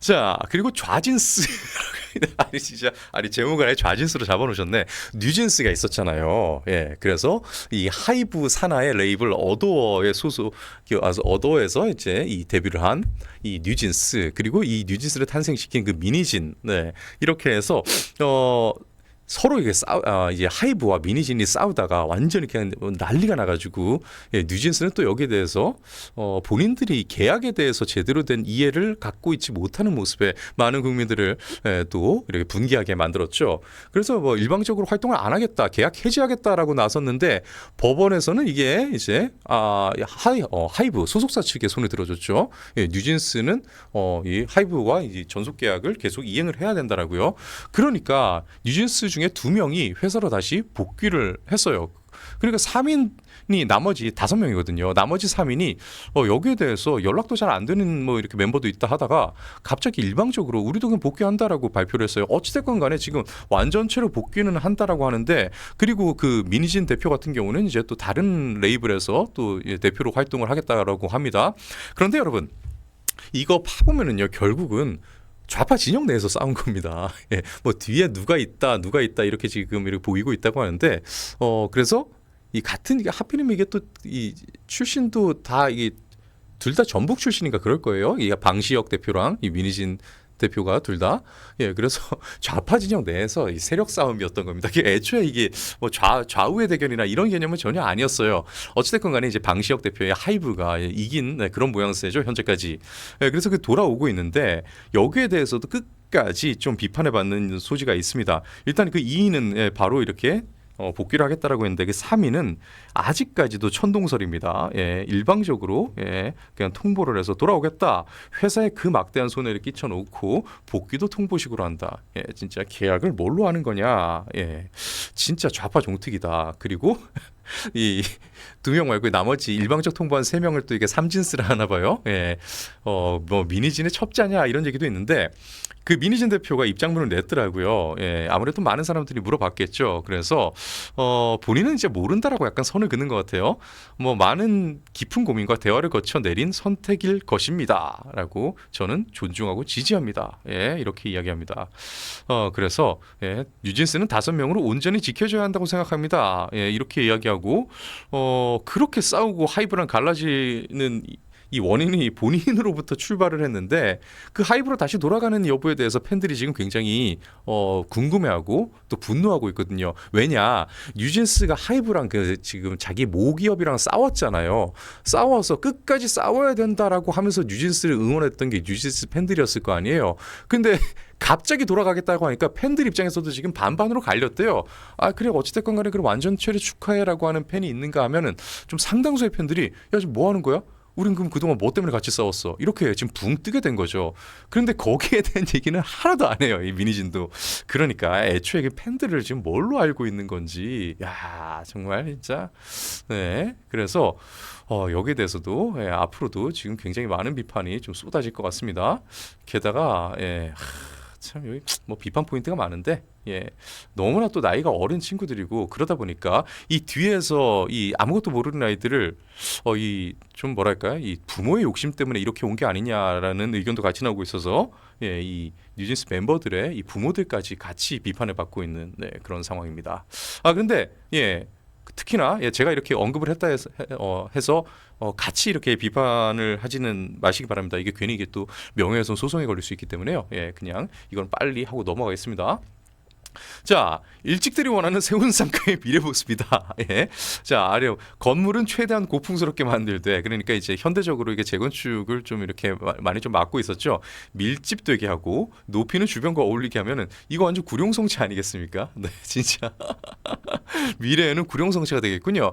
자, 그리고 좌진스. 아니 진짜 아니 제목을 아예 좌진스로 잡아놓으셨네. 뉴진스가 있었잖아요. 예, 그래서 이 하이브 산하의 레이블 어도어의 소속, 아, 어도어에서 이제 이 데뷔를 한 이 뉴진스 그리고 이 뉴진스를 탄생시킨 그 미니진, 네 이렇게 해서 어. 서로 이게 싸우 아, 이제 하이브와 미니진이 싸우다가 완전히 그냥 난리가 나가지고 예, 뉴진스는 또 여기에 대해서 어, 본인들이 계약에 대해서 제대로 된 이해를 갖고 있지 못하는 모습에 많은 국민들을 예, 또 이렇게 분개하게 만들었죠. 그래서 뭐 일방적으로 활동을 안 하겠다, 계약 해지하겠다라고 나섰는데 법원에서는 이게 이제 아 하이 어, 하이브 소속사 측에 손을 들어줬죠. 예, 뉴진스는 어, 이 하이브와 이 전속 계약을 계속 이행을 해야 된다라고요. 그러니까 뉴진스 중에 두 명이 회사로 다시 복귀를 했어요. 그러니까 3인이 나머지 다섯 명이거든요. 나머지 3인이 어, 여기에 대해서 연락도 잘 안 되는 뭐 이렇게 멤버도 있다 하다가 갑자기 일방적으로 우리도 그냥 복귀한다라고 발표를 했어요. 어찌됐건 간에 지금 완전체로 복귀는 한다라고 하는데 그리고 그 미니진 대표 같은 경우는 이제 또 다른 레이블에서 또 예, 대표로 활동을 하겠다라고 합니다. 그런데 여러분 이거 파보면은요 결국은 좌파 진영 내에서 싸운 겁니다. 예, 뭐 뒤에 누가 있다, 누가 있다 이렇게 지금 이렇게 보이고 있다고 하는데, 어 그래서 이 같은 하필이면 이게 또 이 출신도 다 이게 둘 다 전북 출신인가 그럴 거예요. 이 방시혁 대표랑 이 민희진 대표가 둘 다. 예, 그래서 좌파 진영 내에서 이 세력 싸움이었던 겁니다. 애초에 이게 뭐 좌, 좌우의 대결이나 이런 개념은 전혀 아니었어요. 어찌됐건 간에 이제 방시혁 대표의 하이브가 예, 이긴 네, 그런 모양새죠, 현재까지. 예, 그래서 그 돌아오고 있는데 여기에 대해서도 끝까지 좀 비판을 받는 소지가 있습니다. 일단 그 2위는 예, 바로 이렇게 어, 복귀를 하겠다라고 했는데 그 3위는 아직까지도 천동설입니다. 예, 일방적으로 예, 그냥 통보를 해서 돌아오겠다. 회사에 그 막대한 손해를 끼쳐놓고 복귀도 통보식으로 한다. 예, 진짜 계약을 뭘로 하는 거냐. 예, 진짜 좌파 종특이다. 그리고 이 두 명 말고 나머지 일방적 통보한 세 명을 또 이게 삼진스를 하나 봐요. 예, 어 뭐 미니진의 첩자냐 이런 얘기도 있는데 그 미니진 대표가 입장문을 냈더라고요. 예, 아무래도 많은 사람들이 물어봤겠죠. 그래서 어 본인은 이제 모른다라고 약간 선을 그는 것 같아요. 뭐 많은 깊은 고민과 대화를 거쳐 내린 선택일 것입니다라고 저는 존중하고 지지합니다. 예, 이렇게 이야기합니다. 어 그래서 예, 뉴진스는 다섯 명으로 온전히 지켜줘야 한다고 생각합니다. 예, 이렇게 이야기하고 어 그렇게 싸우고 하이브랑 갈라지는 이- 이 원인이 본인으로부터 출발을 했는데 그 하이브로 다시 돌아가는 여부에 대해서 팬들이 지금 굉장히 어 궁금해하고 또 분노하고 있거든요. 왜냐 뉴진스가 하이브랑 그 지금 자기 모기업이랑 싸웠잖아요. 싸워서 끝까지 싸워야 된다라고 하면서 뉴진스를 응원했던 게 뉴진스 팬들이었을 거 아니에요. 근데 갑자기 돌아가겠다고 하니까 팬들 입장에서도 지금 반반으로 갈렸대요. 아 그래 어찌됐건 간에 그럼 완전체를 축하해라고 하는 팬이 있는가 하면은 좀 상당수의 팬들이 야 지금 뭐 하는 거야? 우린 그럼 그동안 뭐 때문에 같이 싸웠어? 이렇게 지금 붕 뜨게 된 거죠. 그런데 거기에 대한 얘기는 하나도 안 해요. 이 미니진도. 그러니까 애초에 그 팬들을 지금 뭘로 알고 있는 건지. 야 정말 진짜. 네. 그래서 어, 여기에 대해서도 예, 앞으로도 지금 굉장히 많은 비판이 좀 쏟아질 것 같습니다. 게다가 예, 하, 참 여기 뭐 비판 포인트가 많은데 예. 너무나 또 나이가 어린 친구들이고 그러다 보니까 이 뒤에서 이 아무것도 모르는 아이들을 어 이 좀 뭐랄까요? 이 부모의 욕심 때문에 이렇게 온 게 아니냐라는 의견도 같이 나오고 있어서 예 이 뉴진스 멤버들의 이 부모들까지 같이 비판을 받고 있는 네, 그런 상황입니다. 아 근데 예 특히나 예, 제가 이렇게 언급을 했다 해서, 해- 어, 해서 어, 같이 이렇게 비판을 하지는 마시기 바랍니다. 이게 괜히 이게 또 명예훼손 소송에 걸릴 수 있기 때문에요. 예, 그냥 이건 빨리 하고 넘어가겠습니다. 자, 일찍들이 원하는 세운상가의 미래 모습이다. 예. 자, 아래 건물은 최대한 고풍스럽게 만들되 그러니까 이제 현대적으로 이게 재건축을 좀 이렇게 마- 많이 좀 막고 있었죠. 밀집되게 하고 높이는 주변과 어울리게 하면은 이거 완전 구룡성체 아니겠습니까? 네, 진짜 미래에는 구룡성체가 되겠군요.